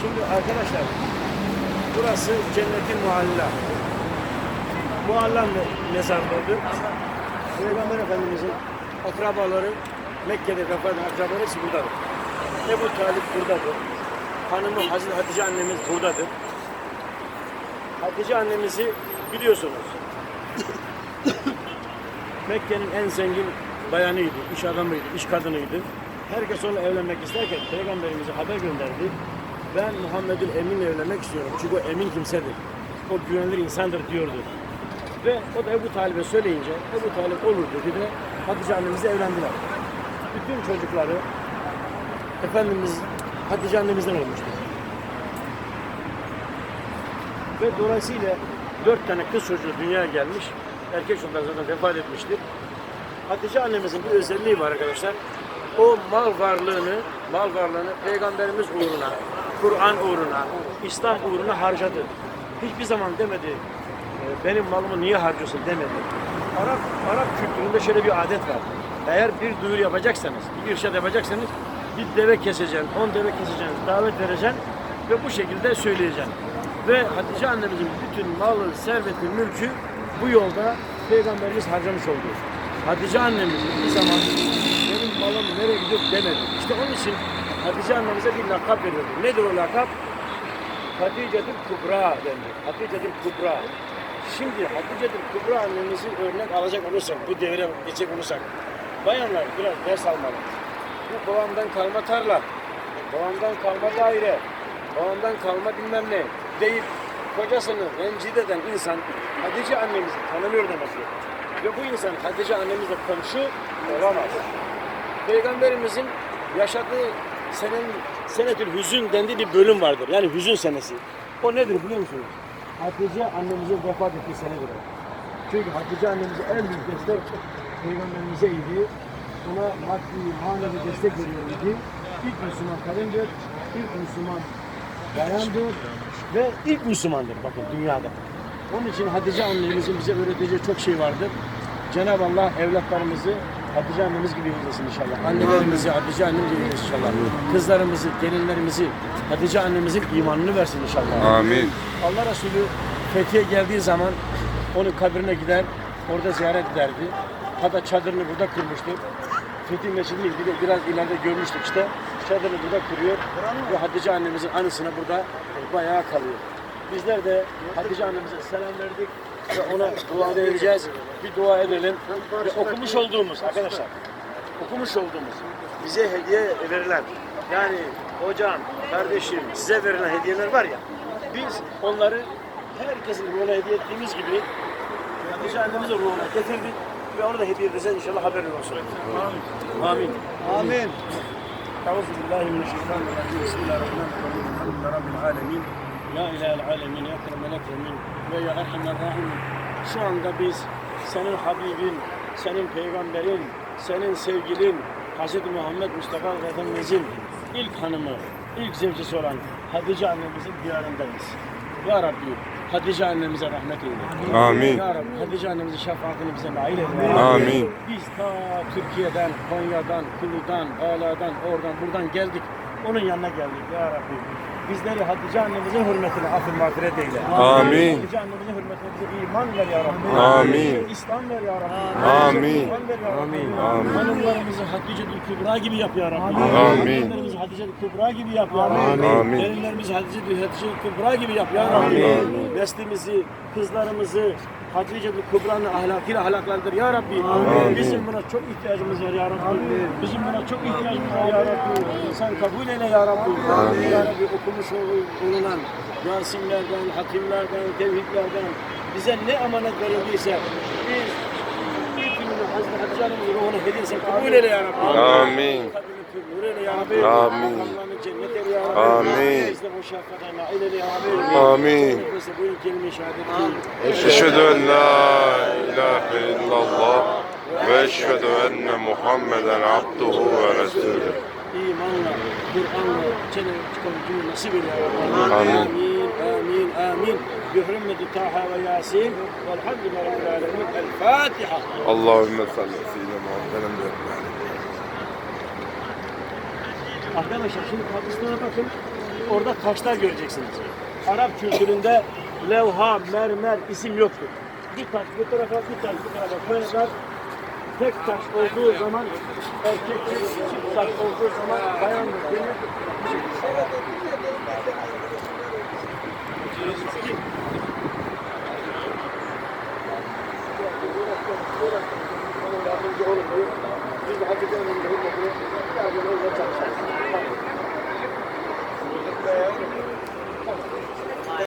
Şimdi arkadaşlar burası cennetin muhalla. Muhalla me- mezarlığıdır. Peygamber Efendimizin akrabaları Mekke'de vefat eden akrabaları buradadır. Ebu Talip buradadır. Hanımı Hazreti Hatice annemiz buradadır. Hatice annemizi biliyorsunuz. Mekke'nin en zengin bayanıydı, iş adamıydı, iş kadınıydı. Herkes onunla evlenmek isterken Peygamberimize haber gönderdi. Ben Muhammed'in Emin'le evlenmek istiyorum. Çünkü o emin kimsedir. O güvenilir insandır diyordu. Ve o da Ebu Talib'e söyleyince Ebu Talip olur dedi ve Hatice annemizle evlendiler. Bütün çocukları Efendimiz Hatice annemizden olmuştu. Ve dolayısıyla dört tane kız çocuğu dünyaya gelmiş. Erkek çocuklar zaten vefat etmiştir. Hatice annemizin bir özelliği var arkadaşlar. O mal varlığını, mal varlığını Peygamberimiz uğruna, Kur'an uğruna, İslam uğruna harcadı. Hiçbir zaman demedi, "E, benim malımı niye harcıyorsun demedi. Arap, Arap kültüründe şöyle bir adet var. Eğer bir duyuru yapacaksanız, bir irşad yapacaksanız bir deve keseceksin, on deve keseceksin, davet vereceksin ve bu şekilde söyleyeceksin. Ve Hatice annemizin bütün malı, serveti, mülkü bu yolda Peygamberimiz harcamış oldu. Hatice annemiz bir zaman benim malım nereye gidiyor demedi. İşte onun için Hatice annemize bir lakap verildi. Nedir o lakap? Hatice'dir Kubra denir. Hatice'dir Kubra. Şimdi Hatice'dir Kubra annemizi örnek alacak olursak, bu devre geçecek olursak, bayanlar biraz ders almalı. Bu babamdan kalma tarla, babamdan kalma daire, babamdan kalma bilmem ne deyip kocasını rencide eden insan Hatice annemizi tanımıyor demektir. Ve bu insan Hatice annemizle komşu olamaz. Peygamberimizin yaşadığı senin senetül hüzün dendiği bir bölüm vardır. Yani hüzün senesi. O nedir biliyor musunuz? Hatice annemizin vefat ettiği senedir. Çünkü Hatice annemize en büyük destek Peygamberimize idi. Ona maddi, manevi destek veriyordu. İlk Müslüman kadındır, ilk Müslüman bayandır ve ilk Müslümandır bakın dünyada. Onun için Hatice annemizin bize öğreteceği çok şey vardır. Cenab-ı Allah evlatlarımızı Hatice annemiz gibi eylesin inşallah. Annelerimizi Hatice annemiz gibi eylesin inşallah. Kızlarımızı, gelinlerimizi Hatice annemizin imanını versin inşallah. Amin. Allah Resulü Fethiye geldiği zaman onun kabrine gider, orada ziyaret ederdi. Hatta çadırını burada kırmıştı. Fethi Mescidi'ni bir biraz ileride görmüştük işte. Çadırını burada kuruyor ve Hatice annemizin anısına burada bayağı kalıyor. Bizler de Hatice annemize selam verdik ve ona dua edeceğiz. Bir dua edelim ve okumuş olduğumuz arkadaşlar, okumuş olduğumuz bize hediye verilen yani hocam, kardeşim size verilen hediyeler var ya biz onları herkesin ruhuna hediye ettiğimiz gibi Hatice annemizin ruhuna getirdik ve onu da hediye edeceğiz inşallah haberin olsun. Amin. Amin. Amin. Euzu billahi mineşşeytanirracim. Bismillahirrahmanirrahim. Elhamdülillahi rabbil alamin. Ya ilahel alemin, ya ekremel ekremin ve ya erhamer rahimin. Şu anda biz senin Habibin, senin peygamberin, senin sevgilin Hz. Muhammed Mustafa Efendimizin ilk hanımı, ilk zevcesi olan Hatice annemizin diyarındayız. Ya Rabbi Hatice annemize rahmet eyle. Amin. Ya Rabbi Hatice annemizin şefaatini bize nail eyle. Amin. Biz ta Türkiye'den, Konya'dan, Kulu'dan, Ağla'dan, oradan, buradan geldik. Onun yanına geldik ya Rabbi. Bizleri Hatice annemizin hürmetine affı mağfiret eyle. Amin. Hatice annemizin hürmetine bize iman ver ya Rabbi. Amin. Bize İslam ver ya Rabbi. Amin. İman ver ya Rabbi. Amin. Amin. Hanımlarımızı Hatice Kübra gibi yap ya Rabbi. Amin. Hanımlarımızı Hatice Kübra gibi yap ya Rabbi. Amin. Gelinlerimizi Hatice, Hatice Kübra gibi yap ya Rabbi. Amin. Neslimizi, kızlarımızı Hatice Kübra'nın ahlakıyla ahlaklandır ya Rabbi. Bizim buna çok ihtiyacımız var ya Rabbi. Bizim buna çok ihtiyacımız var ya Rabbi. Sen kabul eyle ya Rabbi. Ya Rabbi okumuş ol- olunan Yasinlerden, hatimlerden, tevhidlerden bize ne emanet verildiyse biz bir gününü Hazreti Hatice Hanım'ın ruhuna hediyesen kabul eyle ya Rabbi. Amin. Kabrini Amin. Amin. Amin. Eşhedü en la ilahe illallah ve eşhedü enne Muhammeden abduhu ve resulüh. İmanla, Kur'an'la çene çıkabildiğini nasip eyle. Amin. Amin, amin, amin. Taha ve Yasin. Velhamdülillahi Rabbil alemin. El Fatiha. Allahümme salli seyyidina Muhammeden ve Arkadaşlar şimdi Pakistan'a bakın. orada taşlar göreceksiniz. Arap kültüründe levha, mermer isim yoktur. Bir taş bu tarafa, bir taş bu tarafa koyarlar. Tek taş olduğu zaman erkektir, çift taş olduğu zaman bayandır. Biz